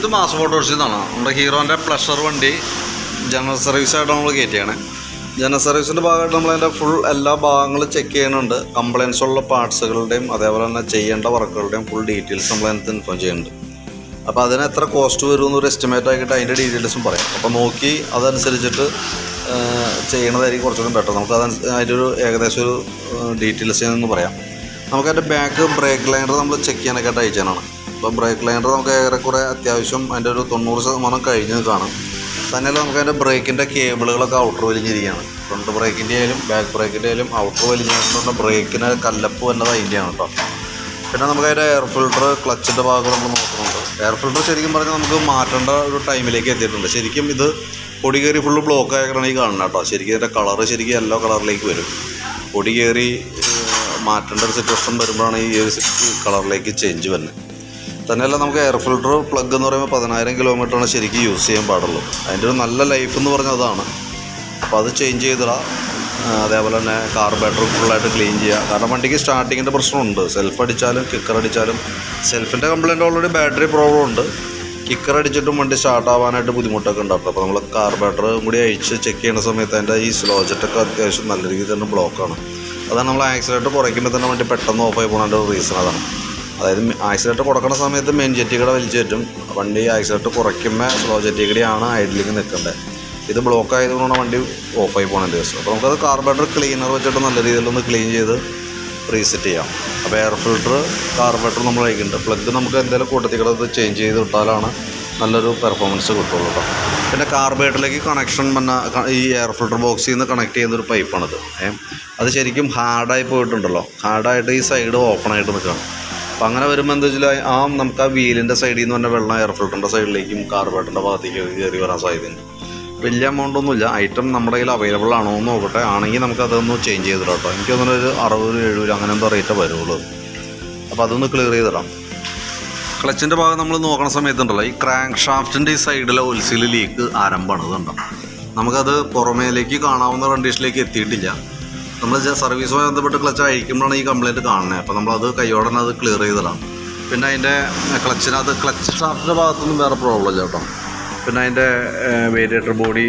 ഇത് മാസ് മോട്ടോഴ്സിൽ നിന്നാണ് നമ്മുടെ ഹീറോന്റെ പ്ലഷർ വണ്ടി ജനറൽ സർവീസായിട്ട് നമ്മൾ കയറ്റിയാണ്. ജനറൽ സർവീസിന്റെ ഭാഗമായിട്ട് നമ്മൾ അതിന്റെ ഫുൾ എല്ലാ ഭാഗങ്ങളും ചെക്ക് ചെയ്യുന്നുണ്ട്. കംപ്ലയിൻസ് ഉള്ള പാർട്സുകളുടെയും അതേപോലെ തന്നെ ചെയ്യേണ്ട വർക്കുകളുടെയും ഫുൾ ഡീറ്റെയിൽസ് നമ്മൾ അതിനകത്ത് ഇൻഫോം ചെയ്യുന്നുണ്ട്. അപ്പോൾ അതിന് എത്ര കോസ്റ്റ് വരും എന്നൊരു എസ്റ്റിമേറ്റ് ആക്കിയിട്ട് അതിന്റെ ഡീറ്റെയിൽസും പറയാം. അപ്പോൾ നോക്കി അതനുസരിച്ചിട്ട് ചെയ്യണതായിരിക്കും കുറച്ചുകൂടി ബെറ്റർ നമുക്ക് അത് അതിന്റെ ഒരു ഏകദേശം ഒരു ഡീറ്റെയിൽസ് എന്ന് പറയാം. നമുക്ക് അതിന്റെ ബാക്ക് ബ്രേക്ക് ലൈനർ നമ്മൾ ചെക്ക് ചെയ്യാനൊക്കെ ആയിട്ട് അയച്ചാണ് അപ്പോൾ ബ്രേക്ക് ലൈനർ നമുക്ക് ഏറെക്കുറെ അത്യാവശ്യം അതിന്റെ ഒരു തൊണ്ണൂറ് ശതമാനം കഴിഞ്ഞ് കാണും തന്നെയല്ല നമുക്ക് അതിന്റെ ബ്രേക്കിന്റെ കേബിളുകളൊക്കെ ഔട്ടർ വലിഞ്ഞിരിക്കുകയാണ്. ഫ്രണ്ട് ബ്രേക്കിന്റെ ആയാലും ബാക്ക് ബ്രേക്കിന്റെ ആയാലും ഔട്ടർ വലിഞ്ഞിട്ടുള്ള ബ്രേക്കിന് കല്ലപ്പ് വന്നത് അതിന്റെയാണ് കേട്ടോ. പിന്നെ നമുക്ക് അതിന്റെ എയർ ഫിൽട്ടർ ക്ലച്ചിന്റെ ഭാഗം നമ്മൾ നോക്കുന്നുണ്ട്. എയർ ഫിൽട്ടർ ശരിക്കും പറഞ്ഞാൽ നമുക്ക് മാറ്റേണ്ട ഒരു ടൈമിലേക്ക് എത്തിയിട്ടുണ്ട്. ശരിക്കും ഇത് പൊടി കയറി ഫുള്ള് ബ്ലോക്ക് ആയിട്ടാണ് ഈ കാണുന്നത് കേട്ടോ. ശരിക്കും ഇതിന്റെ കളറ് ശരിക്കും യെല്ലോ കളറിലേക്ക് വരും. പൊടി കയറി മാറ്റേണ്ട ഒരു സിറ്റുവേഷൻ വരുമ്പോഴാണ് ഈ കളറിലേക്ക് ചേഞ്ച് വരുന്നത്. തന്നെയല്ല നമുക്ക് എയർ ഫിൽട്ടർ പ്ലഗ് എന്ന് പറയുമ്പോൾ പതിനായിരം കിലോമീറ്ററാണ് ശരിക്കും യൂസ് ചെയ്യാൻ പാടുള്ളൂ. അതിന്റെ ഒരു നല്ല ലൈഫ് എന്ന് പറഞ്ഞാൽ അതാണ്. അപ്പോൾ അത് ചേഞ്ച് ചെയ്തിടാം. അതേപോലെ തന്നെ കാർബേറ്റർ ഫുള്ളായിട്ട് ക്ലീൻ ചെയ്യുക കാരണം വണ്ടിക്ക് സ്റ്റാർട്ടിങ്ങിന്റെ പ്രശ്നമുണ്ട്. സെൽഫ് അടിച്ചാലും കിക്കർ അടിച്ചാലും. സെൽഫിന്റെ കംപ്ലയിന്റ് ഓൾറെഡി ബാറ്ററി പ്രോബ്ലം ഉണ്ട്. കിക്കർ അടിച്ചിട്ടും വണ്ടി സ്റ്റാർട്ട് ആവാനായിട്ട് ബുദ്ധിമുട്ടൊക്കെ ഉണ്ടാവും അപ്പോൾ നമ്മൾ കാർബേറ്റർ കൂടി അഴിച്ച് ചെക്ക് ചെയ്യുന്ന സമയത്ത് അതിന്റെ ഈ സ്ലോ ജെറ്റൊക്കെ അത്യാവശ്യം നല്ല രീതിയിൽ തന്നെ ബ്ലോക്കാണ് അതാണ് നമ്മൾ ആക്സിഡന്റ് കുറയ്ക്കുമ്പോൾ തന്നെ വണ്ടി പെട്ടെന്ന് ഓഫായി പോകുന്നതിന്റെ റീസൺ അതാണ്. അതായത് ആക്സിലേറ്റർ കൊടുക്കുന്ന സമയത്ത് മെയിൻ ജെറ്റിക്കടെ വലിച്ചു കയറ്റും. വണ്ടി ആക്സിലേറ്റർ കുറയ്ക്കുമ്പോൾ സ്ലോ ജെറ്റിക്കടെയാണ് ഐഡിലേക്ക് നിൽക്കേണ്ടത് ഇത് ബ്ലോക്ക് ആയതുകൊണ്ടാണ് വണ്ടി ഓഫായി പോകുന്നത് ദിവസം. അപ്പോൾ നമുക്കത് കാർബറേറ്റർ ക്ലീനർ വെച്ചിട്ട് നല്ല രീതിയിലൊന്ന് ക്ലീൻ ചെയ്ത് റീസെറ്റ് ചെയ്യാം. അപ്പോൾ എയർ ഫിൽട്ടർ കാർബറേറ്റർ നമ്മൾ അയക്കുന്നുണ്ട് പ്ലഗ് നമുക്ക് എന്തെങ്കിലും അത് ചേഞ്ച് ചെയ്ത് വിട്ടാലാണ് നല്ലൊരു പെർഫോമൻസ് കിട്ടുള്ളൂ കേട്ടോ പിന്നെ കാർബറേറ്ററിലേക്ക് കണക്ഷൻ വന്ന ഈ എയർ ഫിൽട്ടർ ബോക്സിൽ നിന്ന് കണക്ട് ചെയ്യുന്ന ഒരു പൈപ്പാണിത് ഏ? അത് ശരിക്കും ഹാർഡായി പോയിട്ടുണ്ടല്ലോ. ഹാർഡായിട്ട് ഈ സൈഡ് ഓപ്പൺ ആയിട്ട് നിൽക്കുകയാണ് അപ്പം അങ്ങനെ വരുമ്പോൾ എന്താ വെച്ചാൽ ആ നമുക്ക് ആ വീലിന്റെ സൈഡിൽ നിന്ന് തന്നെ വെള്ളം എയർ ഫിൽറ്ററിന്റെ സൈഡിലേക്കും കാർബേറ്ററിന്റെ ഭാഗത്തേക്കും കയറി വരാൻ സാധ്യതയുണ്ട്. വലിയ എമൗണ്ട് ഒന്നുമില്ല. ഐറ്റം നമ്മുടെ കയ്യിൽ അവൈലബിൾ ആണോ എന്ന് നോക്കട്ടെ. ആണെങ്കിൽ നമുക്ക് അതൊന്ന് ചേഞ്ച് ചെയ്തിടാം കേട്ടോ എനിക്ക് തോന്നുന്നു ഒരു അറുപത് എഴുപത് അങ്ങനെ എന്തോ റേറ്റ് വരുള്ളൂ അപ്പോൾ അതൊന്ന് ക്ലിയർ ചെയ്തിടാം ക്ലച്ചിന്റെ ഭാഗം നമ്മൾ നോക്കണ സമയത്തുണ്ടല്ലോ ഈ ക്രാങ്ക് ഷാഫ്റ്റിന്റെ ഈ സൈഡിലെ ഒൽസിൽ ലീക്ക് ആരംഭമാണ്. ഇതുണ്ടോ നമുക്കത് പുറമേലേക്ക് കാണാവുന്ന കണ്ടീഷനിലേക്ക് എത്തിയിട്ടില്ല. നമ്മൾ സർവീസുമായി ബന്ധപ്പെട്ട് ക്ലച്ച് അഴിക്കുമ്പോഴാണ് ഈ കംപ്ലയിന്റ് കാണുന്നത് അപ്പോൾ നമ്മളത് കൈയോടെ തന്നെ അത് ക്ലിയർ ചെയ്തതാണ് പിന്നെ അതിന്റെ ക്ലച്ചിനകത്ത് ക്ലച്ച് ഷാഫ്റ്റിന്റെ ഭാഗത്തൊന്നും വേറെ പ്രോബ്ലം ഇല്ല കേട്ടോ. പിന്നെ അതിന്റെ variator body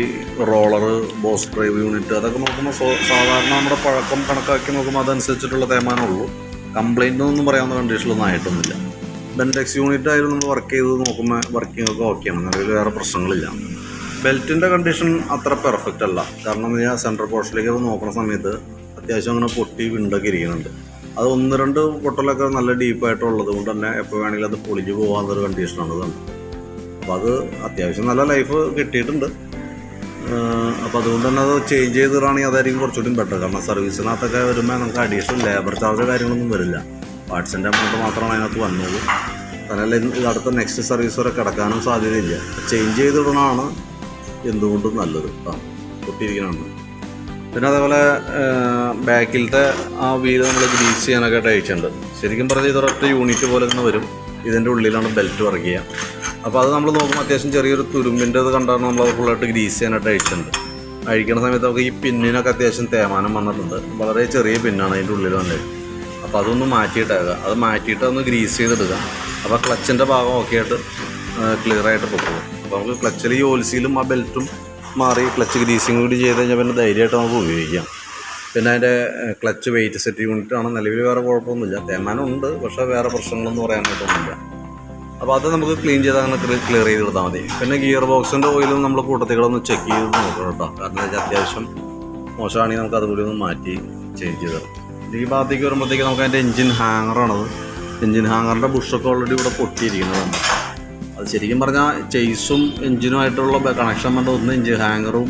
roller boss drive unit അതൊക്കെ നോക്കുമ്പോൾ സാധാരണ നമ്മുടെ പഴക്കം കണക്കാക്കി നോക്കുമ്പോൾ അതനുസരിച്ചിട്ടുള്ള തേമാനമുള്ളൂ കംപ്ലയിന്റ് ഒന്നും പറയാവുന്ന കണ്ടീഷനിലൊന്നും ആയിട്ടൊന്നുമില്ല. ബെൻഡെക്സ് യൂണിറ്റ് ആയാലും നമ്മൾ വർക്ക് ചെയ്ത് നോക്കുമ്പോൾ വർക്കിംഗ് ഒക്കെ ഓക്കെയാണ് നിലവിൽ വേറെ പ്രശ്നങ്ങളില്ല. ബെൽറ്റിന്റെ കണ്ടീഷൻ അത്ര പെർഫെക്റ്റ് അല്ല. കാരണം സെൻട്രൽ പോർഷനിലേക്ക് നോക്കുന്ന സമയത്ത് അത്യാവശ്യം അങ്ങനെ പൊട്ടി വിണ്ടൊക്കെ ഇരിക്കുന്നുണ്ട്. അത് ഒന്ന് രണ്ട് പൊട്ടലൊക്കെ നല്ല ഡീപ്പായിട്ടുള്ളത് കൊണ്ട് തന്നെ എപ്പോൾ വേണമെങ്കിലും അത് പൊളിഞ്ഞു പോകാവുന്നൊരു കണ്ടീഷനാണ് ഇതാണ്. അപ്പോൾ അത് അത്യാവശ്യം നല്ല ലൈഫ് കിട്ടിയിട്ടുണ്ട്. അപ്പോൾ അതുകൊണ്ട് തന്നെ അത് ചേഞ്ച് ചെയ്തിടാണെങ്കിൽ അതായിരിക്കും കുറച്ചുകൂടി ബെറ്റർ കാരണം സർവീസിനകത്തൊക്കെ വരുമ്പോൾ നമുക്ക് അഡീഷണൽ ലേബർ ചാർജ് കാര്യങ്ങളൊന്നും വരില്ല. പാർട്സിന്റെ എമൗണ്ട് മാത്രമാണ് അതിനകത്ത് വന്നത്. തന്നെയല്ല ഇത് അടുത്ത നെക്സ്റ്റ് സർവീസ് വരെ കിടക്കാനും സാധ്യതയില്ല. ചേഞ്ച് ചെയ്തിടണമാണ് എന്തുകൊണ്ടും നല്ലത്. ആ പൊട്ടിയിരിക്കണമാണ് പിന്നെ അതേപോലെ ബാക്കിലത്തെ ആ വീൽ നമ്മൾ ഗ്രീസ് ചെയ്യാനൊക്കെ അയച്ചിട്ടുണ്ട് ശരിക്കും പറഞ്ഞാൽ ഇതൊരൊറ്റ യൂണിറ്റ് പോലെ തന്നെ വരും. ഇതിന്റെ ഉള്ളിലാണ് ബെൽറ്റ് വർക്ക് ചെയ്യുക അപ്പോൾ അത് നമ്മൾ നോക്കുമ്പോൾ അത്യാവശ്യം ചെറിയൊരു തുരുമ്പിന്റെ ഇത് കണ്ടാണ് നമ്മൾ അത് ഫുള്ളായിട്ട് ഗ്രീസ് ചെയ്യാനായിട്ട് അയച്ചിട്ടുണ്ട് അഴിക്കണ സമയത്ത് നമുക്ക് ഈ പിന്നിനൊക്കെ അത്യാവശ്യം തേമാനം വന്നിട്ടുണ്ട്. വളരെ ചെറിയ പിന്നാണ് അതിന്റെ ഉള്ളിൽ വന്നത്. അപ്പോൾ അതൊന്ന് മാറ്റിയിട്ടേക്കുക അത് മാറ്റിയിട്ട് ഒന്ന് ഗ്രീസ് ചെയ്തെടുക്കുക അപ്പോൾ ക്ലച്ചിന്റെ ഭാഗം ഒക്കെ ആയിട്ട് ക്ലിയർ ആയിട്ട് പൊക്കും അപ്പോൾ നമുക്ക് ക്ലച്ചിൽ ഈ ഓൽസിയിലും ആ ബെൽറ്റും മാറി ക്ലച്ച് ഗ്രീസിങ് കൂടി ചെയ്ത് കഴിഞ്ഞാൽ പിന്നെ ധൈര്യമായിട്ട് നമുക്ക് ഉപയോഗിക്കാം. പിന്നെ അതിന്റെ ക്ലച്ച് വെയിറ്റ് സെറ്റ് യൂണിറ്റാണ് നിലവിൽ വേറെ കുഴപ്പമൊന്നുമില്ല. തേമാനമുണ്ട് പക്ഷേ വേറെ പ്രശ്നങ്ങളൊന്നും പറയാനായിട്ടൊന്നുമില്ല. അപ്പോൾ അത് നമുക്ക് ക്ലീൻ ചെയ്ത് അങ്ങനെ ക്ലിയർ ചെയ്ത് കൊടുത്താൽ മതി. പിന്നെ ഗിയർ ബോക്സിന്റെ ഓയിലും നമ്മൾ കൂട്ടത്തികളൊന്ന് ചെക്ക് ചെയ്ത് നോക്കണം കേട്ടോ. കാരണം എന്താ വെച്ചാൽ അത്യാവശ്യം മോശമാണെങ്കിൽ നമുക്ക് അതുകൂടി ഒന്ന് മാറ്റി ചേഞ്ച് ചെയ്ത് തരാം. ഈ ഭാഗത്തേക്ക് വരുമ്പോഴത്തേക്ക് നമുക്ക് അതിന്റെ എഞ്ചിൻ ഹാങ്ങറാണത് എഞ്ചിൻ ഹാങ്ങറിന്റെ ബുഷൊക്കെ ഓൾറെഡി ഇവിടെ പൊട്ടിയിരിക്കുന്നതാണ്. അത് ശരിക്കും പറഞ്ഞാൽ ചെയ്സും എഞ്ചിനുമായിട്ടുള്ള കണക്ഷൻ വേണ്ട. ഒന്ന് എഞ്ചിൻ ഹാങ്ങറും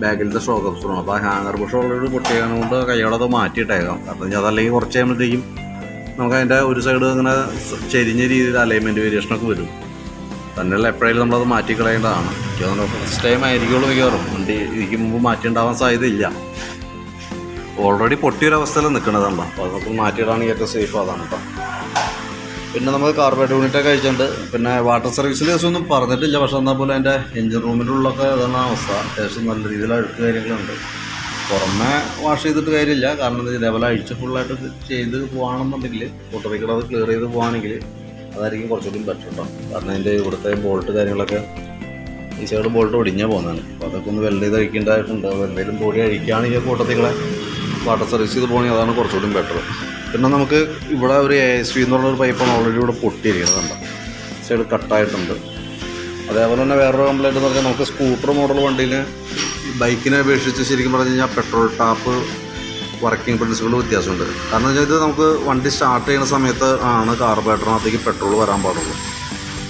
ബാഗിലത്തെ ഷോക്ക് അബ്സറും അപ്പോൾ ആ ഹാങ്ങർ പുഷ് ഓൾറെഡി പൊട്ടിയതുകൊണ്ട് കൈയോടെ അത് മാറ്റിയിട്ടേക്കാം. കാരണം അതല്ലെങ്കിൽ കുറച്ച് കഴിയുമ്പോഴത്തേക്കും നമുക്ക് അതിന്റെ ഒരു സൈഡ് ഇങ്ങനെ ചെരിഞ്ഞ രീതിയിൽ അലൈൻമെന്റ് വേരിയേഷനൊക്കെ വരും. തന്നെയല്ല എപ്പോഴായാലും നമ്മളത് മാറ്റിക്കളയേണ്ടതാണ്. എനിക്ക് ഫസ്റ്റ് ടൈം ആയിരിക്കുള്ളൂ മിക്കവാറും. വണ്ടി ഇതിക്ക് മുമ്പ് മാറ്റിണ്ടാവാൻ സാധ്യതയില്ല. ഓൾറെഡി പൊട്ടിയൊരവസ്ഥയിൽ നിൽക്കുന്നതാണ് അപ്പോൾ അതൊക്കെ മാറ്റിയിടാണെങ്കിൽ ഏറ്റവും സേഫ് അതാണ് കേട്ടോ പിന്നെ നമുക്ക് കാർബേറ്റ് യൂണിറ്റൊക്കെ അയച്ചിട്ടുണ്ട് പിന്നെ വാട്ടർ സർവീസിന്റെ ദിവസമൊന്നും പറഞ്ഞിട്ടില്ല. പക്ഷെ എന്നാൽ പോലെ എന്റെ എഞ്ചിൻ റൂമിന്റെ ഉള്ളൊക്കെ ഇതാണ് അവസ്ഥ. അത്യാവശ്യം നല്ല രീതിയിൽ അഴുക്ക് കാര്യങ്ങളുണ്ട് പുറമെ വാഷ് ചെയ്തിട്ട് കാര്യമില്ല. കാരണം എന്താ ലെവൽ അഴിച്ച് ഫുള്ളായിട്ട് ചെയ്ത് പോകുകയാണെന്നുണ്ടെങ്കിൽ പൊട്ടറിക്കട അത് ക്ലിയർ ചെയ്ത് പോകുകയാണെങ്കിൽ അതായിരിക്കും കുറച്ചുകൂടി ബെറ്റർ കേട്ടോ കാരണം അതിന്റെ ഇവിടുത്തെ ബോൾട്ട് കാര്യങ്ങളൊക്കെ ഈ സൈഡ് ബോൾട്ട് ഒടിഞ്ഞാൽ പോകുന്നതാണ്. അപ്പോൾ അതൊക്കെ ഒന്ന് വെൽഡ് ചെയ്ത് അഴിക്കേണ്ടതായിട്ടുണ്ട്. എന്തെങ്കിലും പൊടി അഴിക്കുകയാണെങ്കിൽ കൂട്ടത്തിങ്ങളെ. വാട്ടർ സർവീസ് ചെയ്ത് പോകണമെങ്കിൽ അതാണ് കുറച്ചുകൂടി ബെറ്റർ പിന്നെ നമുക്ക് ഇവിടെ ഒരു എ എസ് വി എന്ന് പറഞ്ഞൊരു പൈപ്പാണ് ഓൾറെഡി ഇവിടെ പൊട്ടിയിരിക്കുന്നത് സൈഡ് കട്ടായിട്ടുണ്ട് അതേപോലെ തന്നെ വേറൊരു കംപ്ലൈന്റ് എന്ന് പറഞ്ഞാൽ നമുക്ക് സ്കൂട്ടർ മോഡൽ വണ്ടിയിൽ ബൈക്കിനെ അപേക്ഷിച്ച് ശരിക്കും പറഞ്ഞു കഴിഞ്ഞാൽ പെട്രോൾ ടാപ്പ് വർക്കിംഗ് പ്രിൻസിപ്പിൾ വ്യത്യാസമുണ്ട്. കാരണം വെച്ചാൽ ഇത് നമുക്ക് വണ്ടി സ്റ്റാർട്ട് ചെയ്യുന്ന സമയത്ത് ആണ് കാർബറേറ്ററിനകത്തേക്ക് പെട്രോൾ വരാൻ പാടുള്ളൂ.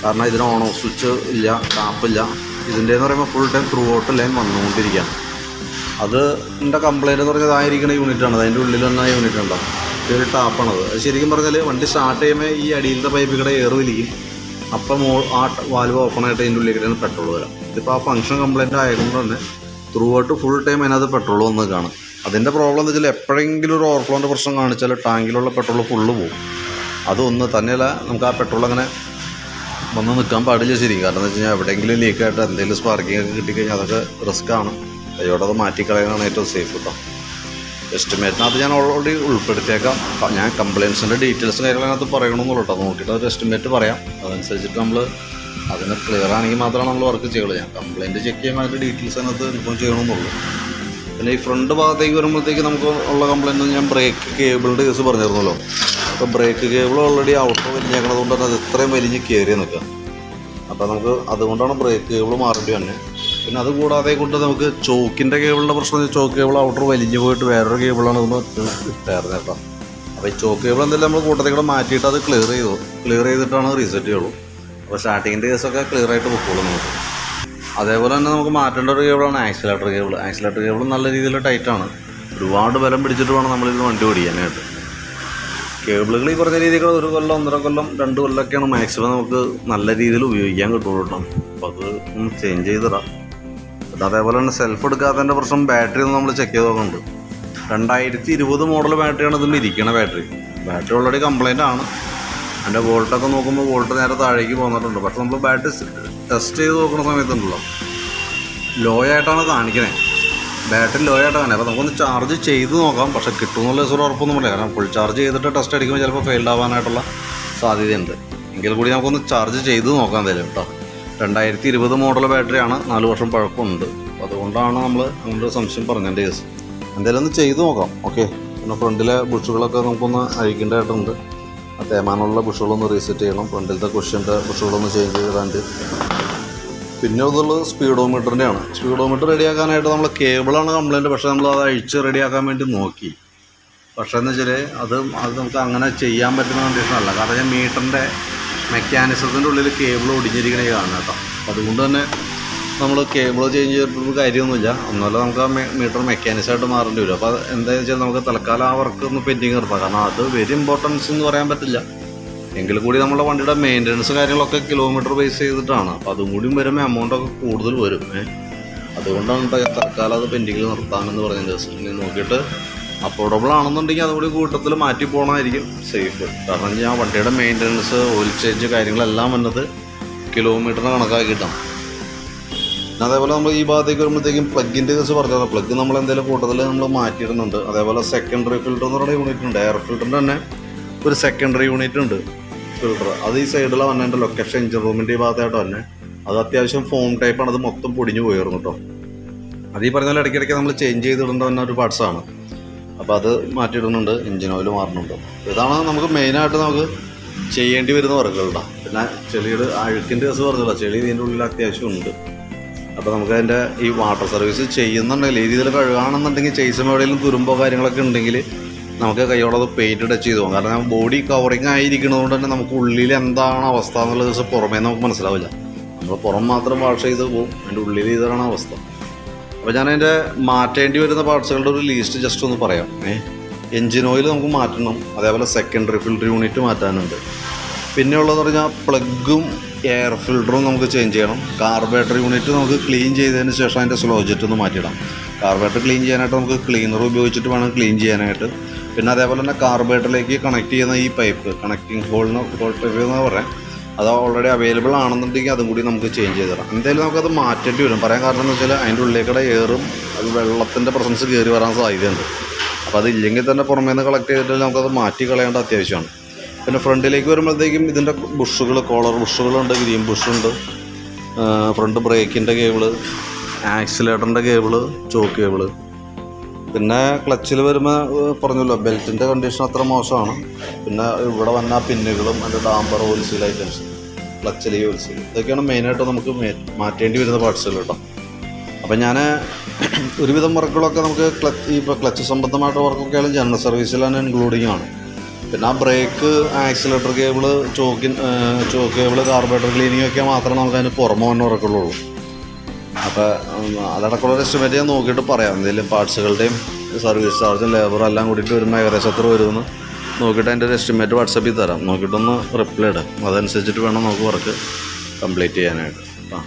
കാരണം ഇതിന് ഓൺ ഓഫ് സ്വിച്ച് ഇല്ല ടാപ്പില്ല ഇതിന്റെ എന്ന് പറയുമ്പോൾ full time throughout line വന്നുകൊണ്ടിരിക്കുകയാണ്. അത് എന്റെ കംപ്ലൈന്റ് എന്ന് പറഞ്ഞാൽ അതായിരിക്കുന്ന യൂണിറ്റാണ് അതിന്റെ ഉള്ളിൽ തന്നെ യൂണിറ്റ് ഉണ്ടാവും ഇതൊരു അത് ശരിക്കും പറഞ്ഞാൽ വണ്ടി സ്റ്റാർട്ട് ചെയ്യുമ്പോൾ ഈ അടിയിലത്തെ പൈപ്പിൽ കൂടെ എയർ അപ്പം മോ ആ വാൽവ് ഓപ്പൺ ആയിട്ട് അതിന്റെ ഉള്ളിലേക്ക് പെട്രോൾ വരാം. ഇതിപ്പോൾ ആ ഫംഗ്ഷൻ കംപ്ലൈന്റ് ആയതുകൊണ്ട് തന്നെ ത്രൂ ഔട്ട് ഫുൾ ടൈം അതിനകത്ത് പെട്രോൾ വന്ന് കാണും. അതിന്റെ പ്രോബ്ലം എന്ന് വെച്ചാൽ എപ്പോഴെങ്കിലും ഒരു ഓവർഫ്ലോന്റെ പ്രശ്നം കാണിച്ചാൽ ടാങ്കിലുള്ള പെട്രോൾ ഫുള്ള് പോകും അതൊന്ന് തന്നെയല്ല നമുക്ക് ആ പെട്രോൾ അങ്ങനെ വന്ന് നിൽക്കാൻ പാടില്ല ശരി കാരണം എന്ന് വെച്ച് കഴിഞ്ഞാൽ എവിടെയെങ്കിലും ലീക്കായിട്ട് എന്തെങ്കിലും സ്പാർക്കിംഗ് ഒക്കെ കിട്ടിക്കഴിഞ്ഞാൽ അതൊക്കെ റിസ്ക് അതോടെ അത് മാറ്റിക്കളയാനാണ് ഏറ്റവും സേഫ് കേട്ടോ എസ്റ്റിമേറ്റിനകത്ത് ഞാൻ ഓൾറെഡി ഉൾപ്പെടുത്തിയേക്കാം. ഞാൻ കംപ്ലയിൻസിന്റെ ഡീറ്റെയിൽസ് കാര്യങ്ങളതിനകത്ത് പറയണമെന്നുള്ളൂ കേട്ടോ നോക്കിയിട്ട് ഒരു എസ്റ്റിമേറ്റ് പറയാം. അതനുസരിച്ചിട്ട് നമ്മൾ അതിന് ക്ലിയർ ആണെങ്കിൽ മാത്രമാണ് നമ്മൾ വർക്ക് ചെയ്യുള്ളൂ. ഞാൻ കംപ്ലയിന്റ് ചെക്ക് ചെയ്യുമ്പോൾ അതിന്റെ ഡീറ്റെയിൽസ് അതിനകത്ത് ഇൻഫോം ചെയ്യണമെന്നുള്ളൂ പിന്നെ ഈ ഫ്രണ്ട് ഭാഗത്തേക്ക് വരുമ്പോഴത്തേക്ക് നമുക്ക് ഉള്ള കംപ്ലയിന്റ് ഞാൻ ബ്രേക്ക് കേബിളിന്റെ കേസ് പറഞ്ഞിരുന്നല്ലോ. അപ്പോൾ ബ്രേക്ക് കേബിൾ ഓൾറെഡി ഔട്ടർ വലിഞ്ഞേക്കണത് കൊണ്ട് തന്നെ അത് ഇത്രയും വലിഞ്ഞ് കയറി നിൽക്കുക. അപ്പോൾ നമുക്ക് അതുകൊണ്ടാണ് ബ്രേക്ക് കേബിൾ മാറേണ്ടി തന്നെ പിന്നെ അത് കൂടാതെ കൊണ്ട് നമുക്ക് ചോക്കിന്റെ കേബിളിന്റെ പ്രശ്നം ചോക്ക് കേബിൾ ഔട്ടർ വലിഞ്ഞു പോയിട്ട് വേറൊരു കേബിളാണ് നമ്മൾ ഇട്ടായിരുന്നു കേട്ടോ. അപ്പോൾ ഈ ചോക്ക് കേബിൾ എന്തെങ്കിലും നമ്മൾ കൂട്ടത്തിൽ കൂടെ മാറ്റിയിട്ട് അത് ക്ലിയർ ചെയ്തു. ക്ലിയർ ചെയ്തിട്ടാണ് റീസെറ്റ് ചെയ്യുള്ളൂ. അപ്പോൾ സ്റ്റാർട്ടിങ്ങിന്റെ കേസൊക്കെ ക്ലിയർ ആയിട്ട് പൊക്കോളൂ നമുക്ക്. അതേപോലെ തന്നെ നമുക്ക് മാറ്റേണ്ട ഒരു കേബിളാണ് ആക്സിലേറ്റർ കേബിൾ. ആക്സിലേറ്റർ കേബിൾ നല്ല രീതിയിൽ ടൈറ്റാണ് ഒരുപാട് ബലം പിടിച്ചിട്ട് വേണം നമ്മളിത് വണ്ടി ഓടിക്കാനായിട്ട്. കേബിളുകൾ ഈ പറഞ്ഞ രീതിയിൽ ഒരു കൊല്ലം ഒന്നര കൊല്ലം രണ്ട് കൊല്ലമൊക്കെയാണ് മാക്സിമം നമുക്ക് നല്ല രീതിയിൽ ഉപയോഗിക്കാൻ കിട്ടുള്ളൂ കേട്ടോ. അപ്പോൾ അത് ചേഞ്ച് ചെയ്തിടാം. പിന്നെ അതേപോലെ തന്നെ സെൽഫ് എടുക്കാത്തതിന്റെ പ്രശ്നം ബാറ്ററി ഒന്ന് നമ്മൾ ചെക്ക് ചെയ്ത് നോക്കുന്നുണ്ട്. രണ്ടായിരത്തി ഇരുപത് മോഡൽ ബാറ്ററിയാണ് ഇതിൽ ഇരിക്കണ ബാറ്ററി ബാറ്ററി ഓൾറെഡി കംപ്ലൈന്റ് ആണ്. അതിന്റെ വോൾട്ടൊക്കെ നോക്കുമ്പോൾ വോൾട്ട് നേരെ താഴേക്ക് പോന്നിട്ടുണ്ട്. പക്ഷെ നമ്മൾ ബാറ്ററി ടെസ്റ്റ് ചെയ്ത് നോക്കുന്ന സമയത്തുണ്ടല്ലോ. ലോ ആയിട്ടാണ് കാണിക്കണേ. ബാറ്ററി ലോ ആയിട്ടാണ് കാണിക്കുന്നത് അപ്പോൾ നമുക്കൊന്ന് ചാർജ് ചെയ്ത് നോക്കാം. പക്ഷെ കിട്ടുമെന്നുള്ള ദിവസം ഉറപ്പൊന്നും പറയാം കാരണം ഫുൾ ചാർജ് ചെയ്തിട്ട് ടെസ്റ്റ് അടിക്കുമ്പോൾ ചിലപ്പോൾ ഫെയിൽഡ് ആവാനായിട്ടുള്ള സാധ്യതയുണ്ട്. എങ്കിൽ കൂടി നമുക്കൊന്ന് ചാർജ് ചെയ്ത് നോക്കാൻ എന്തായാലും കേട്ടോ. രണ്ടായിരത്തി ഇരുപത് മോഡൽ ബാറ്ററിയാണ് നാല് വർഷം പഴക്കമുണ്ട്. അതുകൊണ്ടാണ് നമ്മൾ അങ്ങനെ സംശയം പറഞ്ഞതിന്റെ കേസ്. എന്തായാലും ഒന്ന് ചെയ്ത് നോക്കാം ഓക്കെ പിന്നെ ഫ്രണ്ടിലെ ബുഷുകളൊക്കെ നമുക്കൊന്ന് അഴിക്കേണ്ടതായിട്ടുണ്ട് ആ തേമാനുള്ള ബുഷുകളൊന്ന് റീസെറ്റ് ചെയ്യണം ഫ്രണ്ടിലത്തെ കുഷ്യന്റെ ബുഷുകളൊന്ന് ചേഞ്ച് ചെയ്താണ്ട് പിന്നെ ഇതുള്ളത് സ്പീഡോമീറ്ററിന്റെയാണ് സ്പീഡോമീറ്റർ റെഡിയാക്കാനായിട്ട് നമ്മൾ കേബിളാണ് കംപ്ലൈന്റ് പക്ഷേ നമ്മൾ അത് അഴിച്ച് റെഡിയാക്കാൻ വേണ്ടി നോക്കി. പക്ഷേ എന്ന് വെച്ചാൽ അത് അത് നമുക്ക് അങ്ങനെ ചെയ്യാൻ പറ്റുന്ന കണ്ടീഷനല്ല കാരണം ഞാൻ മീറ്ററിന്റെ മെക്കാനിസത്തിന്റെ ഉള്ളിൽ കേബിൾ ഒടിഞ്ഞിരിക്കണേ കാണുക കേട്ടോ അതുകൊണ്ട് തന്നെ നമ്മൾ കേബിൾ ചേഞ്ച് ചെയ്തിട്ടൊന്നും കാര്യമൊന്നുമില്ല. ഒന്നുമല്ല നമുക്ക് ആ മീറ്റർ മെക്കാനിസമായിട്ട് മാറേണ്ടി വരും. അപ്പോൾ എന്താണെന്ന് വെച്ചാൽ നമുക്ക് തൽക്കാലം ആ വർക്ക് ഒന്ന് പെൻഡിങ് നിർത്താം കാരണം അത് വെരി ഇമ്പോർട്ടൻസ് എന്ന് പറയാൻ പറ്റില്ല. എങ്കിൽ കൂടി നമ്മുടെ വണ്ടിയുടെ മെയിന്റനൻസ് കാര്യങ്ങളൊക്കെ കിലോമീറ്റർ ബേസ് ചെയ്തിട്ടാണ്. അപ്പോൾ അതും കൂടി വരുമ്പോൾ എമൗണ്ടൊക്കെ കൂടുതൽ വരും. അതുകൊണ്ടാണ് തൽക്കാലം അത് പെൻഡിങ്ങിൽ നിർത്താമെന്ന് പറഞ്ഞ ദിവസം നോക്കിയിട്ട് അഫോർഡബിൾ ആണെന്നുണ്ടെങ്കിൽ അതുകൂടി കൂട്ടത്തിൽ മാറ്റി പോകണമായിരിക്കും സേഫ് കാരണം ഞാൻ വണ്ടിയുടെ മെയിന്റനൻസ് ഓയിൽ ചേഞ്ച് കാര്യങ്ങളെല്ലാം വന്നത് കിലോമീറ്ററിന് കണക്കാക്കിയിട്ടാണ്. അതേപോലെ നമ്മൾ ഈ ഭാഗത്തേക്ക് വരുമ്പോഴത്തേക്കും പ്ലഗിന്റെ കേസ് പറഞ്ഞതാണ്. പ്ലഗ് നമ്മൾ എന്തെങ്കിലും കൂട്ടത്തിൽ നമ്മൾ മാറ്റിയിടുന്നുണ്ട്. അതേപോലെ സെക്കൻഡറി ഫിൽറ്റർ എന്ന് പറയുന്ന യൂണിറ്റ് ഉണ്ട്. എയർ ഫിൽറ്ററിന്റെ തന്നെ ഒരു സെക്കൻഡറി യൂണിറ്റ് ഉണ്ട് ഫിൽറ്റർ അത് ഈ സൈഡിൽ വന്നതിന്റെ ലൊക്കേഷൻ എഞ്ചിൻ റൂമിന്റെ ഈ ഭാഗത്തായിട്ട് തന്നെ അത് അത്യാവശ്യം ഫോം ടൈപ്പാണ് അത് മൊത്തം പൊടിഞ്ഞു പോയിരുന്നു കേട്ടോ. അത് ഈ പറഞ്ഞ പോലെ ഇടയ്ക്കിടയ്ക്ക് നമ്മൾ ചേഞ്ച് ചെയ്തിടേണ്ട തന്നെ ഒരു പാർട്സാണ് അപ്പോൾ അത് മാറ്റിയിടുന്നുണ്ട് എഞ്ചിൻ ഓയിൽ മാറുന്നുണ്ട്. ഇതാണ് നമുക്ക് മെയിനായിട്ട് നമുക്ക് ചെയ്യേണ്ടി വരുന്ന വർക്കുകളുടെ പിന്നെ ചെളിയുടെ അഴുക്കിന്റെ കേസ് പറഞ്ഞല്ലോ ചെളി ഇതിന്റെ ഉള്ളിൽ അത്യാവശ്യം ഉണ്ട്. അപ്പോൾ നമുക്ക് അതിന്റെ ഈ വാട്ടർ സർവീസ് ചെയ്യുന്നുണ്ടെങ്കിൽ ഈ രീതിയിൽ കഴുകുകയാണെന്നുണ്ടെങ്കിൽ ചെയ്സും എവിടെയെങ്കിലും തുരുമ്പോ കാര്യങ്ങളൊക്കെ ഉണ്ടെങ്കിൽ നമുക്ക് കൈയോടെ അത് പെയിന്റ് ടച്ച് ചെയ്തു പോകും. കാരണം ബോഡി കവറിങ് ആയിരിക്കുന്നതുകൊണ്ട് തന്നെ നമുക്ക് ഉള്ളിൽ എന്താണ് അവസ്ഥ എന്നുള്ള ദിവസം പുറമേ നമുക്ക് മനസ്സിലാവില്ല. നമ്മൾ പുറം മാത്രം വാഷ് ചെയ്ത് പോകും അതിന്റെ ഉള്ളിൽ ഇതാണ് അവസ്ഥ? അപ്പോൾ ഞാൻ അതിന്റെ മാറ്റേണ്ടി വരുന്ന പാർട്സുകളുടെ ഒരു ലീസ്റ്റ് ജസ്റ്റ് ഒന്ന് പറയാം. ഏ? എൻജിൻ ഓയിൽ നമുക്ക് മാറ്റണം അതേപോലെ സെക്കൻഡറി ഫിൽറ്റർ യൂണിറ്റ് മാറ്റാനുണ്ട്. പിന്നെ ഉള്ളതെന്ന് പറഞ്ഞാൽ പ്ലഗും എയർ ഫിൽറ്ററും നമുക്ക് ചേഞ്ച് ചെയ്യണം. കാർബേറ്റർ യൂണിറ്റ് നമുക്ക് ക്ലീൻ ചെയ്തതിന് ശേഷം അതിന്റെ സ്ലോ ജെറ്റ് ഒന്ന് മാറ്റിയിടാം. കാർബേറ്റർ ക്ലീൻ ചെയ്യാനായിട്ട് നമുക്ക് ക്ലീനർ ഉപയോഗിച്ചിട്ട് വേണം ക്ലീൻ ചെയ്യാനായിട്ട്. പിന്നെ അതേപോലെ തന്നെ കാർബേറ്ററിലേക്ക് കണക്ട് ചെയ്യുന്ന ഈ pipe connecting hole hole pipe എന്ന് പറയാം അത് ഓൾറെഡി അവൈലബിൾ ആണെന്നുണ്ടെങ്കിൽ അതും കൂടി നമുക്ക് ചേഞ്ച് ചെയ്ത് തരാം. എന്തായാലും നമുക്കത് മാറ്റേണ്ടി വരും. പറയാൻ കാരണം എന്ന് വെച്ചാൽ അതിന്റെ ഉള്ളിലേക്കൂടെ ഏറും അത് വെള്ളത്തിന്റെ പ്രസൻസ് കയറി വരാൻ സാധ്യതയുണ്ട്. അപ്പോൾ അതില്ലെങ്കിൽ തന്നെ പുറമേ നിന്ന് കളക്ട് ചെയ്തിട്ട് നമുക്കത് മാറ്റി കളയേണ്ട അത്യാവശ്യമാണ്. പിന്നെ ഫ്രണ്ടിലേക്ക് വരുമ്പോഴത്തേക്കും ഇതിന്റെ ബുഷുകൾ കോളർ ബുഷുകളുണ്ട് ഗ്രീൻ ബുഷുണ്ട് ഫ്രണ്ട് ബ്രേക്കിന്റെ കേബിൾ ആക്സിലേറ്ററിന്റെ കേബിൾ ചോക്ക് കേബിൾ പിന്നെ ക്ലച്ചിൽ വരുമ്പോൾ പറഞ്ഞല്ലോ ബെൽറ്റിന്റെ കണ്ടീഷൻ അത്ര മോശമാണ്. പിന്നെ ഇവിടെ വന്ന പിന്നുകളും അതിന്റെ ഡാമ്പർ ഹോൾസെയിൽ ഐറ്റംസ് ക്ലച്ചിൽ ഹോൾസെയിൽ ഇതൊക്കെയാണ് മെയിനായിട്ട് നമുക്ക് മാറ്റേണ്ടി വരുന്ന പാർട്സുകൾ കേട്ടോ അപ്പം ഞാൻ ഒരുവിധം വർക്കുകളൊക്കെ നമുക്ക് ക്ലച്ച് ഇപ്പോൾ ക്ലച്ച് സംബന്ധമായിട്ട് വർക്കൊക്കെ ആയാലും ജനറൽ സർവീസിലാണ് ഇൻക്ലൂഡിങ് ആണ്. പിന്നെ ആ ബ്രേക്ക് ആക്സിലേറ്റർ കേബിൾ ചോക്കിൻ ചോക്ക് കേബിൾ കാർബറേറ്റർ ക്ലീനിങ് ഒക്കെ മാത്രമേ നമുക്ക് അതിന് പുറമെ വന്ന വർക്കുള്ളൂ അപ്പോൾ അതടക്കമുള്ള എസ്റ്റിമേറ്റ് ഞാൻ നോക്കിയിട്ട് പറയാം. എന്തെങ്കിലും പാർട്സുകളുടെയും സർവീസ് ചാർജും ലേബറും എല്ലാം കൂടിയിട്ട് വരുമ്പോൾ ഏകദേശം എത്ര വരുമെന്ന് നോക്കിയിട്ട് അതിന്റെ ഒരു എസ്റ്റിമേറ്റ് വാട്സപ്പിൽ തരാം. നോക്കിയിട്ടൊന്ന് റിപ്ലൈ ഇടാം. അതനുസരിച്ചിട്ട് വേണം നമുക്ക് വർക്ക് കംപ്ലീറ്റ് ചെയ്യാനായിട്ട്. ആ.